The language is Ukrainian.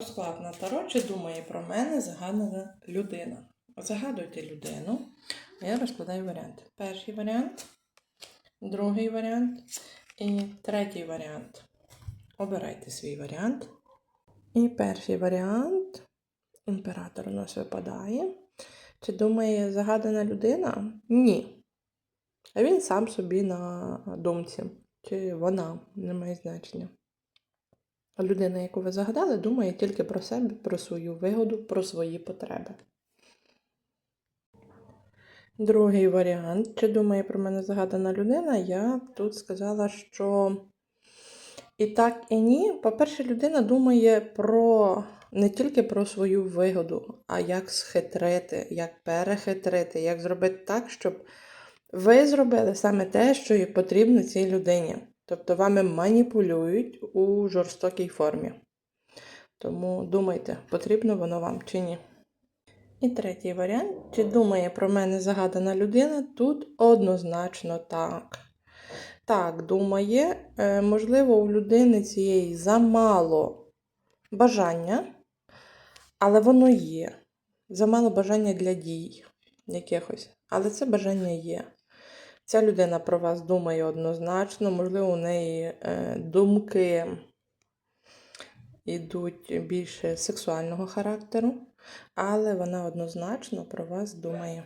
Розклад на таро, чи думає про мене загадана людина. Загадуйте людину. а Я розкладаю варіанти. Перший варіант, другий варіант і третій варіант. Обирайте свій варіант. І перший варіант. Імператор у нас випадає. Чи думає загадана людина? Ні. А він сам собі на думці. Чи вона не має значення. А людина, яку ви загадали, думає тільки про себе, про свою вигоду, про свої потреби. Другий варіант. Чи думає про мене загадана людина? Я тут сказала, що і так, і ні. По-перше, людина думає про не тільки про свою вигоду, а як схитрити, як перехитрити, як зробити так, щоб ви зробили саме те, що і потрібно цій людині. Тобто вами маніпулюють у жорстокій формі. Тому думайте, потрібно воно вам чи ні. І третій варіант. Чи думає про мене загадана людина? Тут однозначно так. Так, думає, Е, можливо, у людини цієї замало бажання, але воно є. Замало бажання для дій якихось. Але це бажання є. Ця людина про вас думає однозначно, можливо, у неї е, думки йдуть більше сексуального характеру, але вона однозначно про вас думає.